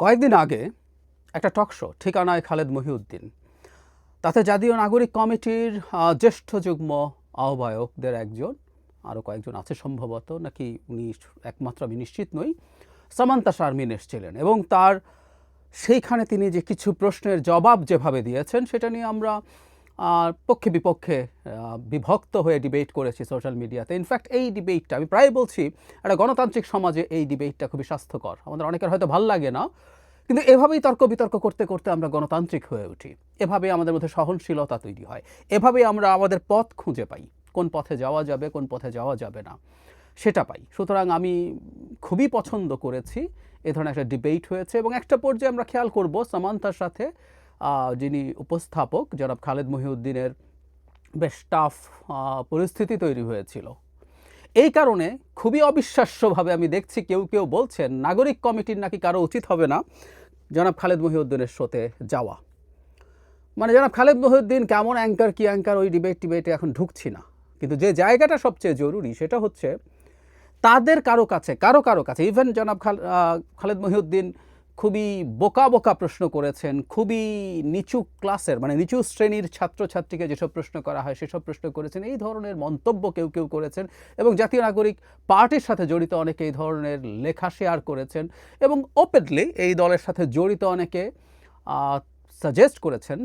কয়েকদিন আগে একটা টকশো ঠিকানায় খালেদ মহিউদ্দিন। তাতে জাতীয় নাগরিক কমিটির জ্যেষ্ঠ যুগ্ম আহ্বায়কদের একজন আরও কয়েকজন আছে সম্ভবত, নাকি উনি একমাত্র আমি নিশ্চিত নই, সামান্তা শারমিন এসেছিলেন এবং তার সেইখানে তিনি যে কিছু প্রশ্নের জবাব যেভাবে দিয়েছেন, সেটা নিয়ে আমরা পক্ষে বিপক্ষে বিভক্ত হয়ে ডিবেট করেছি সোশ্যাল মিডিয়াতে ইনফ্যাক্ট এই ডিবেটটা আমি প্রায় বলছি, একটা গণতান্ত্রিক সমাজে এই ডিবেটটা খুবই স্বাস্থ্যকর। আমাদের অনেকের হয়তো ভালো লাগে না, কিন্তু এভাবেই তর্ক বিতর্ক করতে করতে আমরা গণতান্ত্রিক হয়ে উঠি। এভাবে আমাদের মধ্যে সহনশীলতা তৈরি হয়। এভাবেই আমরা আমাদের পথ খুঁজে পাই। কোন পথে যাওয়া যাবে, কোন পথে যাওয়া যাবে না, সেটা পাই। সুতরাং আমি খুবই পছন্দ করেছি। এ ধরনের একটা ডিবেট হয়েছে এবং একটা পর্যায়ে আমরা খেয়াল করব সামান্তার সাথে যিনি উপস্থাপক, জনাব খালেদ মহিউদ্দিনের বেশ টাফ পরিস্থিতি তৈরি হয়েছিল। এই কারণে খুবই অবিশ্বাস্যভাবে আমি দেখছি কেউ কেউ বলছেন, নাগরিক কমিটির নাকি কারও উচিত হবে না জনাব খালেদ মহিউদ্দিনের শোতে যাওয়া। মানে জনাব খালেদ মহিউদ্দিন কেমন অ্যাঙ্কার কি অ্যাঙ্কার ওই ডিবেট টিবেটে এখন ঢুকছি না। কিন্তু যে জায়গাটা সবচেয়ে জরুরি সেটা হচ্ছে, তাদের কারও কাছে, কারও কারও কাছে ইভেন জনাব খাল খালেদ মহিউদ্দিন খুবই বোকা বোকা প্রশ্ন করেছেন, খুবই নিচু ক্লাসের মানে নিচু শ্রেণির ছাত্রছাত্রীকে যেসব প্রশ্ন করা হয় সেসব প্রশ্ন করেছেন, এই ধরনের মন্তব্য কেউ কেউ করেছেন এবং জাতীয় নাগরিক পার্টির সাথে জড়িত অনেকে এই ধরনের লেখা শেয়ার করেছেন এবং ওপেনলি এই দলের সাথে জড়িত অনেকে সাজেস্ট করেছেন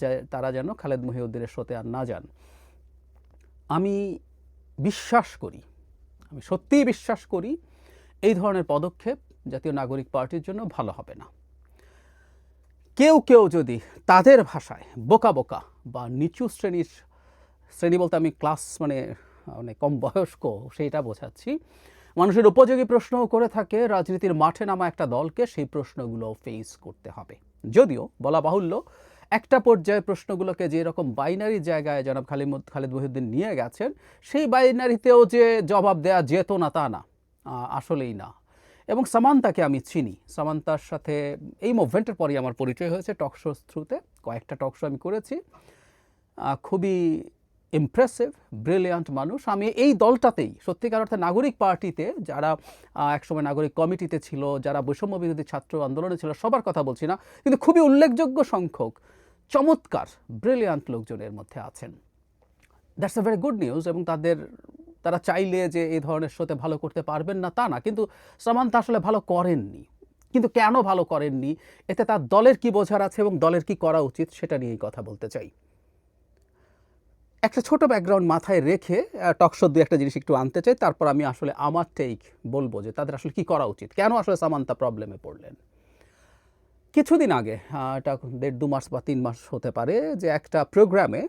যে তারা যেন খালেদ মহিউদ্দিনের শোতে আর না যান। আমি বিশ্বাস করি, আমি সত্যিই বিশ্বাস করি এই ধরনের পদক্ষেপ জাতীয় নাগরিক পার্টির জন্য ভালো হবে না। কেউ কেউ যদি তাদের ভাষায় বোকা বোকা বা নিচু শ্রেণির, শ্রেণি বলতে আমি ক্লাস মানে মানে কম বয়স্ক সেইটা বোঝাচ্ছি, মানুষের উপযোগী প্রশ্নও করে থাকে, রাজনীতির মাঠে নামা একটা দলকে সেই প্রশ্নগুলো ফেস করতে হবে। যদিও বলা বাহুল্য, একটা পর্যায়ে প্রশ্নগুলোকে যে রকম বাইনারি জায়গায় জনাব খালিদ খালেদ মহিউদ্দিন নিয়ে গেছেন, সেই বাইনারিতেও যে জবাব দেওয়া যেত না তা না আসলেই না। এবং সামান্তাকে আমি চিনি। সামান্তার সাথে এই মুভমেন্টের পরই আমার পরিচয় হয়েছে। টকশো থ্রুতে কয়েকটা টকশো আমি করেছি। খুবই ইমপ্রেসিভ ব্রিলিয়ান্ট মানুষ। আমি এই দলটাতেই, সত্যিকার অর্থে নাগরিক পার্টিতে, যারা একসময় নাগরিক কমিটিতে ছিল, যারা বৈষম্য বিরোধী ছাত্র আন্দোলনে ছিল, সবার কথা বলছি না, কিন্তু খুবই উল্লেখযোগ্য সংখ্যক, চমৎকার ব্রিলিয়ান্ট লোকজনের মধ্যে আছেন। That's a very good news এবং তাদের তারা চাইলে যে এই ধরনের শোতে ভালো করতে পারবেন না, তা না। কিন্তু সামান্তা আসলে ভালো করেননি। কিন্তু কেন ভালো করেননি? এতে তার দলের কি বোঝার আছে এবং দলের কি করা উচিত সেটা নিয়েই কথা বলতে চাই। একটা ছোট ব্যাকগ্রাউন্ড মাথায় রেখে টকশো দু একটা জিনিস একটু আনতে চাই। তারপর আমি আসলে আমার টেক বলব যে তাদের আসলে কি করা উচিত। কেন আসলে সামান্তা প্রবলেমে পড়লেন? কিছুদিন আগে এটা দেড় দু মাস বা তিন মাস হতে পারে যে একটা প্রোগ্রামে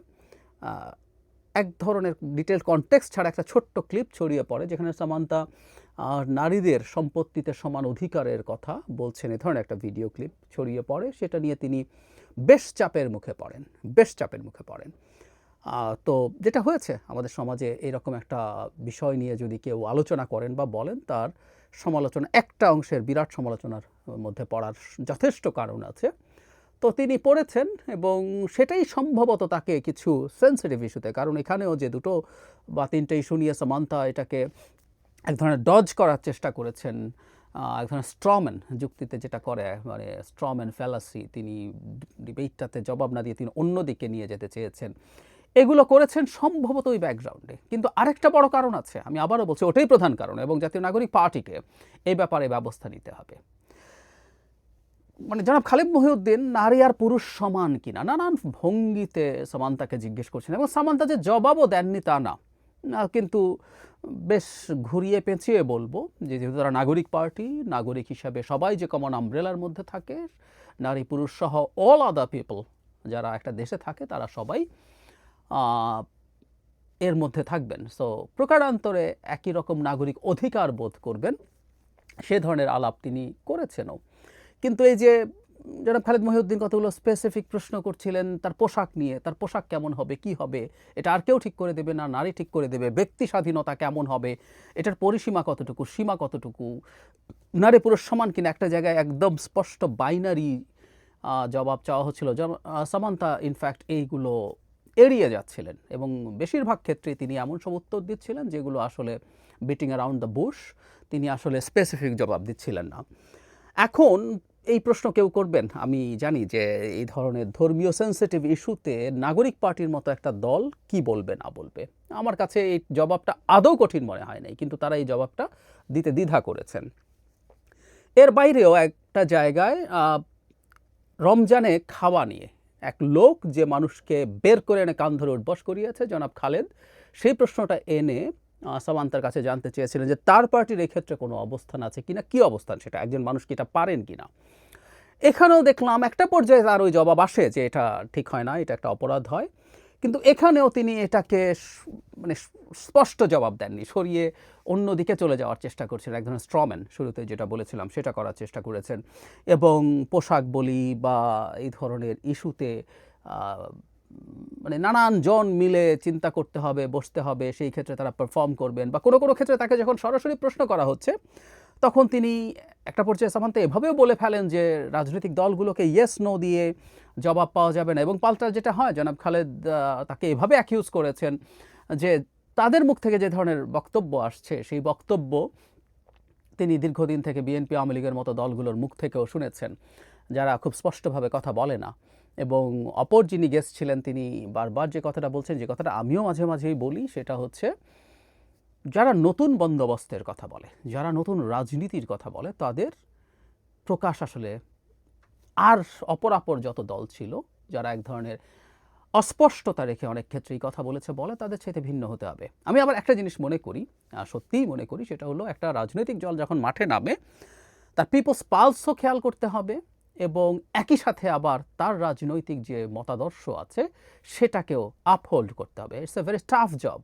এক ধরনের ডিটেল কনটেক্সট ছাড়া একটা ছোট্ট ক্লিপ ছড়িয়ে পড়ে, যেখানে সামান্তা নারীদের সম্পত্তিতে সমান অধিকারের কথা বলছেন। এ ধরনের একটা ভিডিও ক্লিপ ছড়িয়ে পড়ে, সেটা নিয়ে তিনি বেশ চাপের মুখে পড়েন, বেশ চাপের মুখে পড়েন। তো যেটা হয়েছে, আমাদের সমাজে এরকম একটা বিষয় নিয়ে যদি কেউ আলোচনা করেন বা বলেন, তার সমালোচনা, একটা অংশের বিরাট সমালোচনার মধ্যে পড়ার যথেষ্ট কারণ আছে। তো তিনি পড়েছেন এবং সেটাই সম্ভবত তাকে কিছু সেন্সিটিভ ইস্যুতে কারণ এখানেও যে দুটো বা তিনটে ইস্যু নিয়ে সামান্তা এটাকে এক ধরনের ডজ করার চেষ্টা করেছেন এক ধরনের স্ট্রম্যান যুক্তিতে যেটা করে মানে স্ট্রম্যান ফ্যালাসি তিনি ডিবেটটাতে জবাব না দিয়ে তিনি অন্যদিকে নিয়ে যেতে চেয়েছেন। এগুলো করেছেন সম্ভবত ওই ব্যাকগ্রাউন্ডে কিন্তু আরেকটা বড় কারণ আছে, আমি আবারও বলছি, ওটাই প্রধান কারণ এবং জাতীয় নাগরিক পার্টিকে এই ব্যাপারে ব্যবস্থা নিতে হবে। মানে জনাব খালিদ মহিউদ্দিন নারী আর পুরুষ সমান কিনা? নানান ভঙ্গিতে সামান্তাকে জিজ্ঞেস করছেন এবং সামান্তা যে জবাবও দেননি তা না। কিন্তু বেশ ঘুরিয়ে পেঁচিয়ে বলব যে যেহেতু তারা নাগরিক পার্টি, নাগরিক হিসাবে সবাই যে কমন আমব্রেলার মধ্যে থাকে, নারী পুরুষ সহ অল আদার পিপল যারা একটা দেশে থাকে, তারা সবাই এর মধ্যে থাকবেন। সো প্রকারান্তরে একই রকম নাগরিক অধিকার বোধ করবেন। সে ধরনের আলাপ তিনি করেছেনও। কিন্তু এই যে জনাব খালেদ মহিউদ্দিন কতগুলো স্পেসিফিক প্রশ্ন করছিলেন, তার পোশাক নিয়ে, তার পোশাক কেমন হবে, কি হবে, এটা আর কেউ ঠিক করে দেবে না, নারী ঠিক করে দেবে, ব্যক্তি স্বাধীনতা কেমন হবে, এটার পরিসীমা কতটুকু, সীমা কতটুকু, নারী পুরুষ সমান কিনা একটা জায়গায় একদম স্পষ্ট বাইনারি জবাব চাওয়া হচ্ছিল। সামান্তা ইনফ্যাক্ট এইগুলো এড়িয়ে যাচ্ছিলেন এবং বেশিরভাগ ক্ষেত্রে তিনি এমন সব উত্তর দিচ্ছিলেন যেগুলো আসলে বিটিং অ্যারাউন্ড দ্য বুশ তিনি আসলে স্পেসিফিক জবাব দিচ্ছিলেন না। এখন এই প্রশ্ন কেউ করবেন? আমি জানি যে এই ধরনের ধর্মীয় সেন্সিটিভ ইস্যুতে নাগরিক পার্টির মতো একটা দল কি বলবে, না বলবে? আমার কাছে এই জবাবটা আদৌ কঠিন মনে হয় নাই, কিন্তু তারা এই জবাবটা দিতে দ্বিধা করেছেন। এর বাইরেও একটা জায়গায় রমজানে খাওয়া নিয়ে এক লোক যে মানুষকে বের করে এনে কান ধরে উঠবস করিয়েছে, জনাব খালেদ, সেই প্রশ্নটা এনে সামান্তার কাছে জানতে চেয়েছিলেন যে তার পার্টির এক্ষেত্রে কোনো অবস্থান আছে কিনা? কি অবস্থান সেটা? একজন মানুষ কি এটা পারেন কিনা? এখানেও দেখলাম একটা পর্যায়ে তার ওই জবাব আসে যে এটা ঠিক হয় না, এটা একটা অপরাধ হয়। কিন্তু এখানেও তিনি এটাকে মানে স্পষ্ট জবাব দেননি, সরিয়ে অন্যদিকে চলে যাওয়ার চেষ্টা করছেন। এক ধরনের স্ট্রম্যান শুরুতে যেটা বলেছিলাম, সেটা করার চেষ্টা করেছেন। এবং পোশাক বলি বা এই ধরনের ইস্যুতে মানে নানান জন মিলে চিন্তা করতে হবে, বসতে হবে। সেই ক্ষেত্রে তারা পারফর্ম করবেন বা কোনো কোনো ক্ষেত্রে তাকে যখন সরাসরি প্রশ্ন করা হচ্ছে তখন তিনি একটা পর্যায়ে সামান্তে এভাবেও বলে ফেলেন যে রাজনৈতিক দলগুলোকে ইয়েস নো দিয়ে জবাব পাওয়া যাবে না এবং পাল্টা যেটা হয়, জনাব খালেদ তাকে এভাবে অ্যাকিউজ করেছেন যে তাদের মুখ থেকে যে ধরনের বক্তব্য আসছে, সেই বক্তব্য তিনি দীর্ঘদিন থেকে বিএনপি আওয়ামী লীগের মতো দলগুলোর মুখ থেকেও শুনেছেন, যারা খুব স্পষ্টভাবে কথা বলে না। এবং অপর যিনি গেস্ট ছিলেন, তিনি বারবার যে কথাটা বলছেন, যে কথাটা আমিও মাঝে মাঝেই বলি, সেটা হচ্ছে যারা নতুন বন্দোবস্তের কথা বলে, যারা নতুন রাজনীতির কথা বলে, তাদের প্রকাশ আসলে আর অপরাপর যত দল ছিল, যারা এক ধরনের অস্পষ্টতা রেখে অনেক ক্ষেত্রেই কথা বলেছে, বলে তাদের চাইতে ভিন্ন হতে হবে। আমি আবার একটা জিনিস মনে করি সত্যিই মনে করি, সেটা হলো একটা রাজনৈতিক দল যখন মাঠে নামে, তার পিপলস পালসও খেয়াল করতে হবে এবং একই সাথে আবার তার রাজনৈতিক যে মতাদর্শ আছে, সেটাকেও আপহোল্ড করতে হবে। It's a very tough job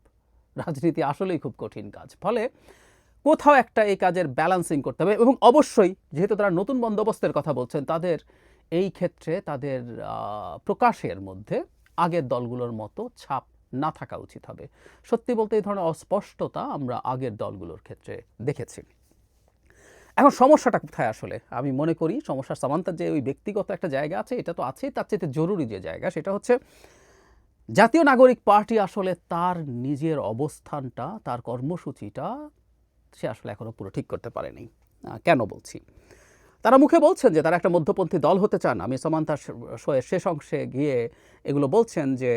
রাজনীতি আসলেই খুব কঠিন কাজ। ফলে কোথাও একটা এই কাজের ব্যালেন্সিং করতে হবে এবং অবশ্যই যেহেতু তারা নতুন বন্দোবস্তের কথা বলছেন, তাদের এই ক্ষেত্রে তাদের প্রকাশের মধ্যে আগের দলগুলোর মতো ছাপ না থাকা উচিত হবে। সত্যি বলতে এই ধরনের অস্পষ্টতা আমরা আগের দলগুলোর ক্ষেত্রে দেখেছি। এখন সমস্যাটা কোথায় আসলে? আমি মনে করি সমস্যার সামান্তার যে ওই ব্যক্তিগত একটা জায়গা আছে, এটা তো আছেই, তার চাইতে জরুরি যে জায়গা, সেটা হচ্ছে জাতীয় নাগরিক পার্টি আসলে তার নিজের অবস্থানটা, তার কর্মসূচিটা সে আসলে এখনও পুরো ঠিক করতে পারেনি। কেন বলছি? তারা মুখে বলছেন যে তারা একটা মধ্যপন্থী দল হতে চান। আমি সমান্তার শোয়ের শেষ অংশে গিয়ে এগুলো বলছেন যে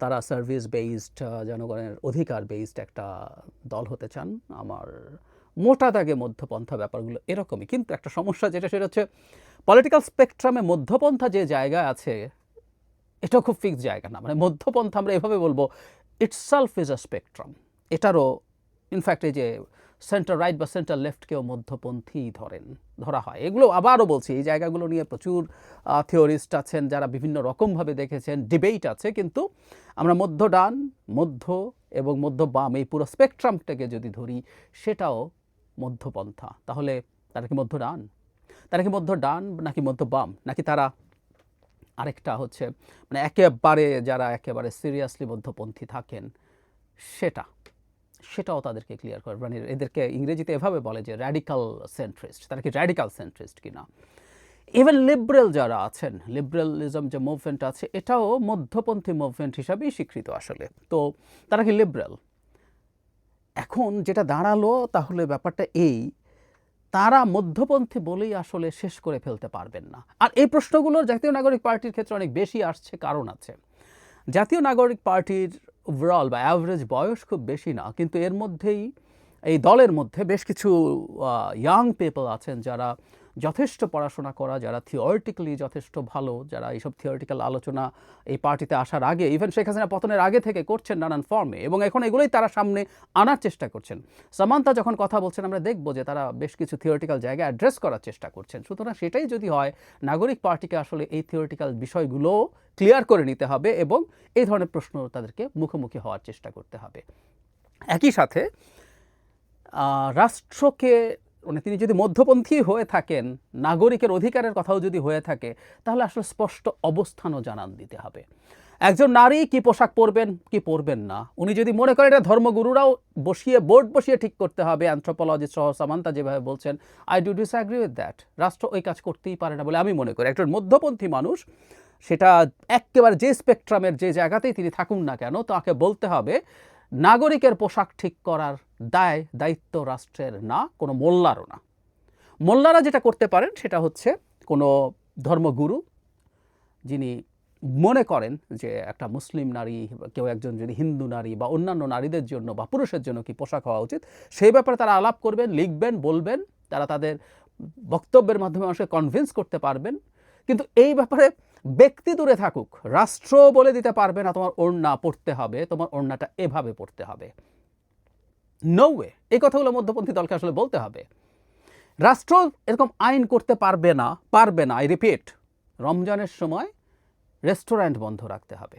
তারা সার্ভিস বেসড জনগণের অধিকার বেসড একটা দল হতে চান। আমার মোটা দাগে মধ্যপন্থা ব্যাপারগুলো এরকমই। কিন্তু একটা সমস্যা যেটা, সেটা হচ্ছে পলিটিক্যাল স্পেকট্রামে মধ্যপন্থা যে জায়গায় আছে এটাও খুব ফিক্স জায়গা না। মানে মধ্যপন্থা আমরা এভাবে বলব ইটসেলফ ইজ আ স্পেকট্রাম এটারও ইনফ্যাক্ট এই যে সেন্টার রাইট বা সেন্টার লেফটকেও মধ্যপন্থী ধরেন, ধরা হয়। এগুলো আবারও বলছি, এই জায়গাগুলো নিয়ে প্রচুর থিওরিস্ট আছেন, যারা বিভিন্ন রকমভাবে দেখেছেন ডিবেট আছে, কিন্তু আমরা মধ্য ডান মধ্য এবং মধ্য বাম এই পুরো স্পেকট্রামটাকে যদি ধরি, সেটাও মধ্যপন্থা। তাহলে তারা কি মধ্য ডান তারা কি মধ্য ডান নাকি মধ্য বাম নাকি তারা আরেকটা হচ্ছে মানে একেবারে যারা একেবারে সিরিয়াসলি মধ্যপন্থী থাকেন, সেটা, সেটাও তাদেরকে ক্লিয়ার করে। মানে এদেরকে ইংরেজিতে এভাবে বলে যে র্যাডিক্যাল সেন্ট্রিস্ট তারা কি র্যাডিক্যাল সেন্ট্রিস্ট কিনা? ইভেন লিবারেল যারা আছেন লিবারেলিজম যে মুভমেন্ট আছে, এটাও মধ্যপন্থী মুভমেন্ট হিসাবেই স্বীকৃত আসলে। তো তারা কি লিবারেল এখন যেটা দাঁড়াল তাহলে ব্যাপারটা এই তারা মধ্যপন্থী বলেই আসলে শেষ করে ফেলতে পারবেন না। আর এই প্রশ্নগুলো জাতীয় নাগরিক পার্টির ক্ষেত্রে অনেক বেশি আসছে, কারণ আছে। জাতীয় নাগরিক পার্টির ওভারঅল বা অ্যাভারেজ বয়স খুব বেশি না, কিন্তু এর মধ্যেই এই দলের মধ্যে বেশ কিছু ইয়াং পিপল আছেন যারা যথেষ্ট পড়াশোনা করা, যারা থিওরিটিক্যালি যথেষ্ট ভালো, যারা এইসব থিওরিটিক্যাল আলোচনা এই পার্টিতে আসার আগে ইভেন শেখ হাসিনা পতনের আগে থেকে করছেন নানান ফর্মে এবং এখন এগুলোই তারা সামনে আনার চেষ্টা করছেন। সামান্তা যখন কথা বলছেন, আমরা দেখব যে তারা বেশ কিছু থিওরিটিক্যাল জায়গায় অ্যাড্রেস করার চেষ্টা করছেন। সুতরাং সেটাই যদি হয়, নাগরিক পার্টিকে আসলে এই থিওরিটিক্যাল বিষয়গুলো ক্লিয়ার করে নিতে হবে এবং এই ধরনের প্রশ্ন তাদেরকে মুখোমুখি হওয়ার চেষ্টা করতে হবে। একই সাথে রাষ্ট্রকে মানে তিনি যদি মধ্যপন্থী হয়ে থাকেন, নাগরিকের অধিকারের কথাও যদি হয়ে থাকে, তাহলে আসলে স্পষ্ট অবস্থানও জানান দিতে হবে। একজন নারী কি পোশাক পরবেন, কি পরবেন না? উনি যদি মনে করেন এটা ধর্মগুরুরাও বসিয়ে, বোর্ড বসিয়ে ঠিক করতে হবে অ্যান্থ্রোপোলজিস্ট সহ সামান্তা যেভাবে বলছেন I do disagree with that রাষ্ট্র ওই কাজ করতেই পারে না বলে আমি মনে করি। একজন মধ্যপন্থী মানুষ, সেটা একেবারে যে স্পেকট্রামের যে জায়গাতেই তিনি থাকুন না কেন, তাকে বলতে হবে নাগরিকের পোশাক ঠিক করার দায়, দায়িত্ব রাষ্ট্রের না, কোনো মোল্লারও না। মোল্লারা যেটা করতে পারেন সেটা হচ্ছে কোনো ধর্মগুরু যিনি মনে করেন যে একটা মুসলিম নারী, কেউ একজন যদি হিন্দু নারী বা অন্যান্য নারীদের জন্য বা পুরুষের জন্য কি পোশাক হওয়া উচিত, সেই ব্যাপারে তারা আলাপ করবেন, লিখবেন, বলবেন, তারা তাদের বক্তব্যের মাধ্যমে মানুষকে কনভিন্স করতে পারবেন। কিন্তু এই ব্যাপারে ব্যক্তি দূরে থাকুক, রাষ্ট্র বলে দিতে পারবে না তোমার ওড়না পড়তে হবে, তোমার ওড়নাটা এভাবে পড়তে হবে। নো ওয়ে এই কথাগুলো মধ্যপন্থী দলকে আসলে বলতে হবে। রাষ্ট্র এরকম আইন করতে পারবে না পারবে না আই রিপিট রমজানের সময় রেস্টুরেন্ট বন্ধ রাখতে হবে।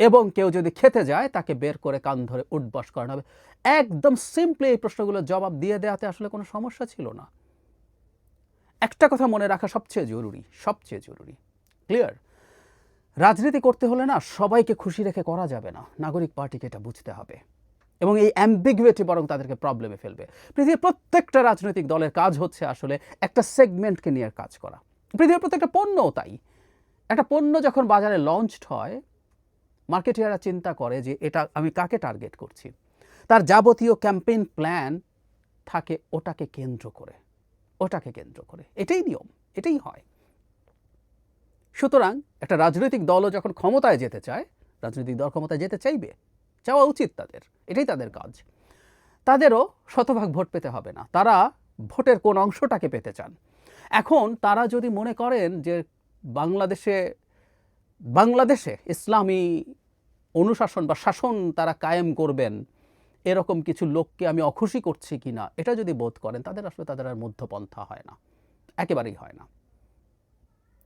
এবং কেউ যদি খেতে যায়, তাকে বের করে কান ধরে উঠবাস করানো হবে। একদম সিম্পলি এই প্রশ্নগুলোর জবাব দিয়ে দেওয়াতে আসলে কোনো সমস্যা ছিল না। একটা কথা মনে রাখা সবচেয়ে জরুরি সবচেয়ে জরুরি। ক্লিয়ার রাজনীতি করতে হলে না সবাইকে খুশি রেখে করা যাবে না। নাগরিক পার্টিকে এটা বুঝতে হবে। এবং এই অ্যাম্বিগুইটি বরং তাদেরকে প্রবলেমে ফেলবে। পৃথিবীর প্রত্যেকটা রাজনৈতিক দলের কাজ হচ্ছে আসলে একটা সেগমেন্টকে নিয়ে কাজ করা। পৃথিবীর প্রত্যেকটা পণ্যও তাই। একটা পণ্য যখন বাজারে লঞ্চড হয় মার্কেটিয়াররা চিন্তা করে যে এটা আমি কাকে টার্গেট করছি? তার যাবতীয় ক্যাম্পেইন প্ল্যান থাকে ওটাকে কেন্দ্র করে। ওটাকে কেন্দ্র করে। এটাই নিয়ম, এটাই হয়। সুতরাং একটা রাজনৈতিক দলও যখন ক্ষমতায় যেতে চায়, রাজনৈতিক দল ক্ষমতায় যেতে চাইবে, চাওয়া উচিত তাদের, এটাই তাদের কাজ। তাদেরও শতভাগ ভোট পেতে হবে না, তারা ভোটের কোন অংশটাকে পেতে চান। এখন তারা যদি মনে করেন যে বাংলাদেশে বাংলাদেশে ইসলামী অনুশাসন বা শাসন তারা কায়েম করবেন, এরকম কিছু লোককে আমি অখুশি করছি কি না এটা যদি বোধ করেন, তাদের আসলে তাদের আর মধ্যপন্থা হয় না, একেবারেই হয় না।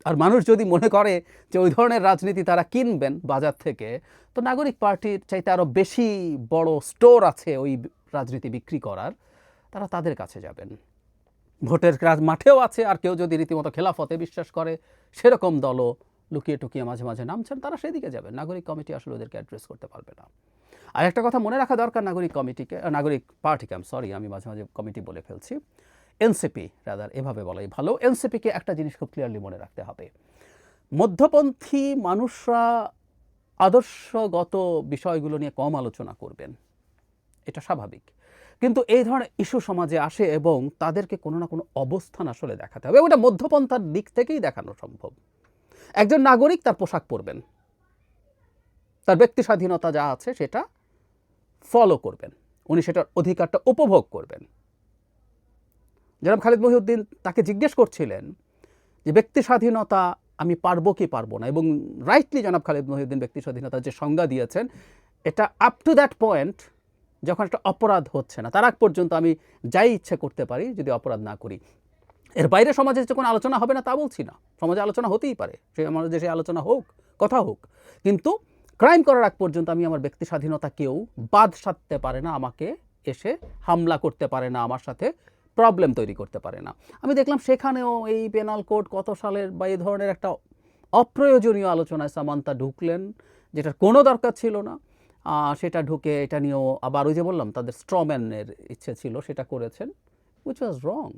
আর মানুষ যদি মনে করে যে ওই ধরনের রাজনীতি তারা কিনবেন বাজার থেকে, তো নাগরিক পার্টির চাইতে আরও বেশি বড় স্টোর আছে ওই রাজনীতি বিক্রি করার, তারা তাদের কাছে যাবেন। ভোটের রাজ- মাঠেও আছে, আর কেউ যদি রীতিমতো খেলাফতে বিশ্বাস করে, সেরকম দলও লুকিয়ে টুকিয়ে মাঝে মাঝে নামছেন, তারা সেদিকে যাবেন। নাগরিক কমিটি আসলে ওদেরকে অ্যাড্রেস করতে পারবে না। আর একটা কথা মনে রাখা দরকার নাগরিক কমিটিকে, নাগরিক পার্টিকে আমি সরি আমি মাঝে মাঝে কমিটি বলে ফেলছি। এনসিপি রাদার এভাবে বলাই ভালো। এনসিপিকে একটা জিনিস খুব ক্লিয়ারলি মনে রাখতে হবে। মধ্যপন্থী মানুষরা আদর্শগত বিষয়গুলো নিয়ে কম আলোচনা করবেন। এটা স্বাভাবিক। কিন্তু এই ধরনের ইস্যু সমাজে আসে এবং তাদেরকে কোনো না কোনো অবস্থান আসলে দেখাতে হবে। এটা মধ্যপন্থার দিক থেকেই দেখানো সম্ভব। একজন নাগরিক তার পোশাক পরবেন। তার ব্যক্তি স্বাধীনতা যা আছে সেটা ফলো করবেন। উনি সেটার অধিকারটা উপভোগ করবেন। জনাব খালিদ মহিউদ্দিন তাকে জিজ্ঞেস করছিলেন যে ব্যক্তি স্বাধীনতা আমি পারব কি পারব না? এবং রাইটলি জনাব খালিদ মহিউদ্দিন ব্যক্তি স্বাধীনতার যে সংজ্ঞা দিয়েছেন, এটা আপ টু দ্যাট পয়েন্ট যখন একটা অপরাধ হচ্ছে না, তার আগ পর্যন্ত আমি যাই ইচ্ছে করতে পারি যদি অপরাধ না করি। এর বাইরে সমাজে যে কোনো আলোচনা হবে না তা বলছি না। সমাজে আলোচনা হতেই পারে, সে আমার দেশে আলোচনা হোক, কথা হোক। কিন্তু ক্রাইম করার আগ পর্যন্ত আমি আমার ব্যক্তি স্বাধীনতা কেউ বাদ সাধতে পারে না, আমাকে এসে হামলা করতে পারে না, আমার সাথে প্রবলেম তৈরি করতে পারে না। আমি দেখলাম সেখানেও এই পেনাল কোড কত সালের বা এই ধরনের একটা অপ্রয়োজনীয় আলোচনায় সামান্তা ঢুকলেন, যেটার কোনো দরকার ছিল না। সেটা ঢুকে এটা নিয়েও আবার ওই যে বললাম, তাদের স্ট্রম্যানের ইচ্ছে ছিল, সেটা করেছেন উইচ ওয়াজ রং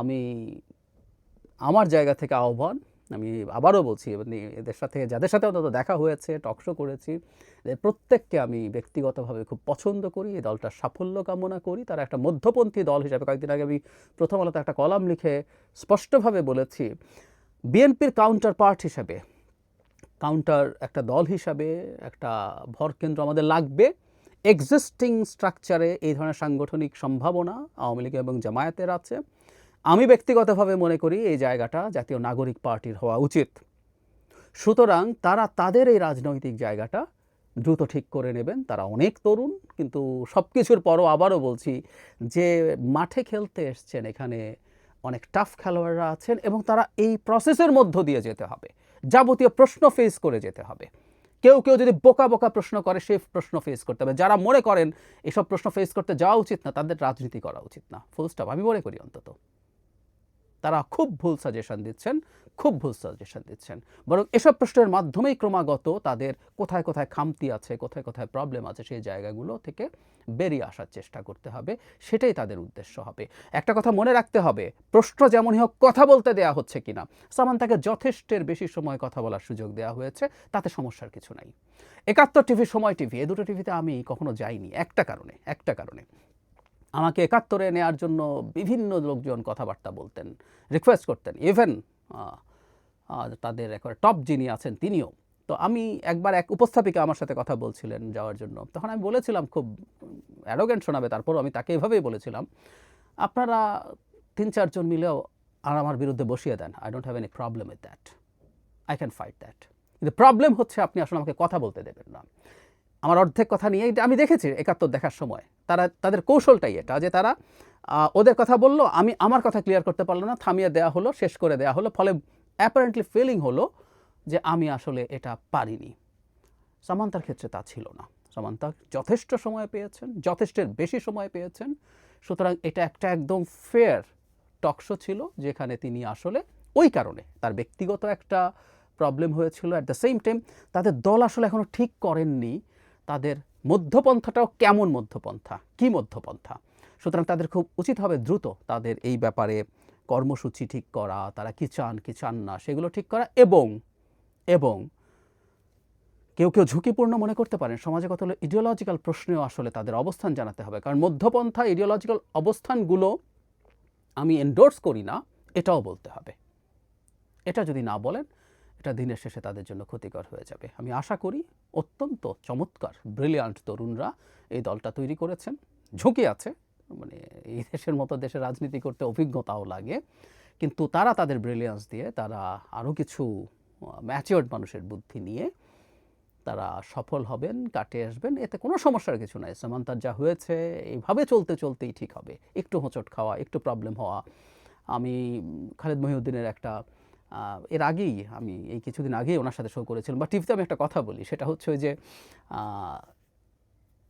আমি আমার জায়গা থেকে আহ্বান আমি আবারও বলছি মানে এদের সাথে, যাদের সাথে অন্তত দেখা হয়েছে টকশো করেছি প্রত্যেককে আমি ব্যক্তিগতভাবে খুব পছন্দ করি, এই দলটার সাফল্য কামনা করি। তারা একটা মধ্যপন্থী দল হিসাবে কয়েকদিন আগে আমি প্রথম আলোতে একটা কলাম লিখে স্পষ্টভাবে বলেছি, বিএনপির কাউন্টার পার্ট হিসাবে কাউন্টার একটা দল হিসাবে, একটা ভরকেন্দ্র আমাদের লাগবে। এক্সিস্টিং স্ট্রাকচারে এই ধরনের সাংগঠনিক সম্ভাবনা আওয়ামী লীগ এবং জামায়াতের আছে। আমি ব্যক্তিগতভাবে মনে করি এই জায়গাটা জাতীয় নাগরিক পার্টির হওয়া উচিত। সুতরাং তারা তাদের এই রাজনৈতিক জায়গাটা দ্রুত ঠিক করে নেবেন। তারা অনেক তরুণ, কিন্তু সব কিছুর পরও আবারও বলছি যে মাঠে খেলতে এসছেন এখানে অনেক টাফ খেলোয়াড়রা আছেন এবং তারা এই প্রসেসের মধ্য দিয়ে যেতে হবে। যাবতীয় প্রশ্ন ফেস করে যেতে হবে। কেউ কেউ যদি বোকা বোকা প্রশ্ন করে, সে প্রশ্ন ফেস করতে হবে। যারা মনে করেন এসব প্রশ্ন ফেস করতে যাওয়া উচিত না, তাদের রাজনীতি করা উচিত না। ফুল স্টপ আমি মনে করি অন্তত। তারা খুব ভুল সাজেশন দিচ্ছেন, খুব ভুল সাজেশন দিচ্ছেন। বরং এসব প্রশ্নের মাধ্যমেই ক্রমাগত তাদের কোথায় কোথায় খামতি আছে, কোথায় কোথায় প্রবলেম আছে সেই জায়গাগুলো থেকে বেরিয়ে আসার চেষ্টা করতে হবে, সেটাই তাদের উদ্দেশ্য হবে। একটা কথা মনে রাখতে হবে, প্রশ্ন যেমনই হোক কথা বলতে দেয়া হচ্ছে কিনা। সামান্তাকে যথেষ্টের বেশি সময় কথা বলার সুযোগ দেওয়া হয়েছে, তাতে সমস্যার কিছু নাই। একাত্তর টিভি, সময় টিভি, এ দুটো টিভিতে আমি কখনো যাইনি, একটা কারণে একটা কারণে। আমাকে একাত্তরে নেওয়ার জন্য বিভিন্ন লোকজন কথাবার্তা বলতেন রিকোয়েস্ট করতেন ইভেন তাদের একবার টপ যিনি আছেন তিনিও। তো আমি একবার এক উপস্থাপিকা আমার সাথে কথা বলছিলেন যাওয়ার জন্য। তখন আমি বলেছিলাম খুব অ্যারোগেন্ট শোনাবে, তারপরও আমি তাকে এভাবেই বলেছিলাম, আপনারা তিন চারজন মিলেও আর আমার বিরুদ্ধে বসিয়ে দেন। I don't have any problem with that I can fight that কিন্তু প্রবলেম হচ্ছে আপনি আসলে আমাকে কথা বলতে দেবেন না। আমার অর্ধেক কথা নিয়ে আমি দেখেছি একাত্তর দেখার সময়। তারা, তাদের কৌশলটাই এটা যে তারা ওদের কথা বলল, আমি আমার কথা ক্লিয়ার করতে পারল না, থামিয়ে দেওয়া হলো, শেষ করে দেওয়া হলো, ফলে অ্যাপারেন্টলি ফিলিং হলো যে আমি আসলে এটা পারিনি। সামান্তার ক্ষেত্রে তা ছিল না। সামান্তা যথেষ্ট সময় পেয়েছেন, যথেষ্টের বেশি সময় পেয়েছেন, সুতরাং এটা একটা একদম ফেয়ার টকশো ছিল, যেখানে তিনি আসলে ওই কারণে তার ব্যক্তিগত একটা প্রবলেম হয়েছিল। অ্যাট দ্য সেম টাইম তাদের দল আসলে এখনও ঠিক করেননি। তাদের মধ্যপন্থাটাও কেমন মধ্যপন্থা? কি মধ্যপন্থা? সুতরাং তাদের খুব উচিত হবে দ্রুত তাদের এই ব্যাপারে কর্মসূচি ঠিক করা, তারা কি চান কি চান না, সেগুলো ঠিক করা এবং এবং কেউ কেউ ঝুঁকিপূর্ণ মনে করতে পারেন। সমাজে কত ইডিওলজিক্যাল প্রশ্নেও আসলে তাদের অবস্থান জানাতে হবে। কারণ মধ্যপন্থা ইডিওলজিক্যাল অবস্থানগুলো আমি এন্ডোর্স করি না, এটাও বলতে হবে। এটা যদি না বলেন এটা দিনের শেষে তাদের জন্য ক্ষতিকর হয়ে যাবে। আমি আশা করি অত্যন্ত চমৎকার ব্রিলিয়ান্ট তরুণরা এই দলটা তৈরি করেছেন। ঝুঁকি আছে মানে এই দেশের মতো দেশে রাজনীতি করতে অভিজ্ঞতাও লাগে, কিন্তু তারা তাদের ব্রিলিয়ান্স দিয়ে তারা আরও কিছু ম্যাচিওর্ড মানুষের বুদ্ধি নিয়ে তারা সফল হবেন কাটে আসবেন। এতে কোনো সমস্যার কিছু নাই। সামান্তার যা হয়েছে, এইভাবে চলতে চলতেই ঠিক হবে। একটু হোঁচট খাওয়া, একটু প্রবলেম হওয়া। আমি খালেদ মহিউদ্দিনের একটা এর আগেই আমি এই কিছুদিন আগেই ওনার সাথে শো করেছিলাম বা টিভিতে আমি একটা কথা বলি, সেটা হচ্ছে ওই যে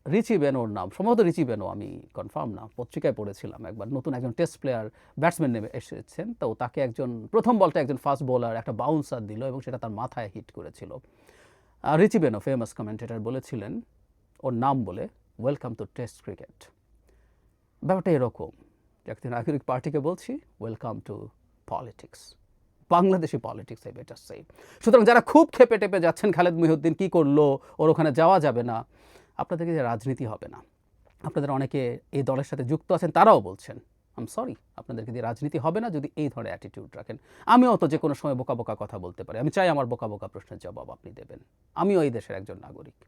রিচি বেনোর নাম, সম্ভবত রিচি বেনো, আমি কনফার্ম না, পত্রিকায় পড়েছিলাম একবার, নতুন একজন টেস্ট প্লেয়ার ব্যাটসম্যান নেমে এসেছেন, তো তাকে একজন, প্রথম বলটা একজন ফাস্ট বোলার একটা বাউন্সার দিল এবং সেটা তার মাথায় হিট করেছিল। রিচি বেনো ফেমাস কমেন্টেটার বলেছিলেন, ওর নাম বলে ওয়েলকাম টু টেস্ট ক্রিকেট ব্যাপারটা এরকম জাতীয় নাগরিক পার্টিকে বলছি welcome to politics Bangladeshi politics এই বেটার সেই সুতরাং যারা খুব খেপে টেপে যাচ্ছেন খালেদ মহিউদ্দিন কী করল, ওর ওখানে যাওয়া যাবে না আপনাদেরকে যে রাজনীতি হবে না? আপনাদের অনেকে এই দলের সাথে যুক্ত আছেন, তারাও বলছেন আম সরি আপনাদেরকে দিয়ে রাজনীতি হবে না যদি এই ধরনের অ্যাটিটিউড রাখেন? আমিও তো যে কোনো সময় বোকা বোকা কথা বলতে পারি। আমি চাই আমার বোকা বোকা প্রশ্নের জবাব আপনি দেবেন। আমিও এই দেশের একজন নাগরিক।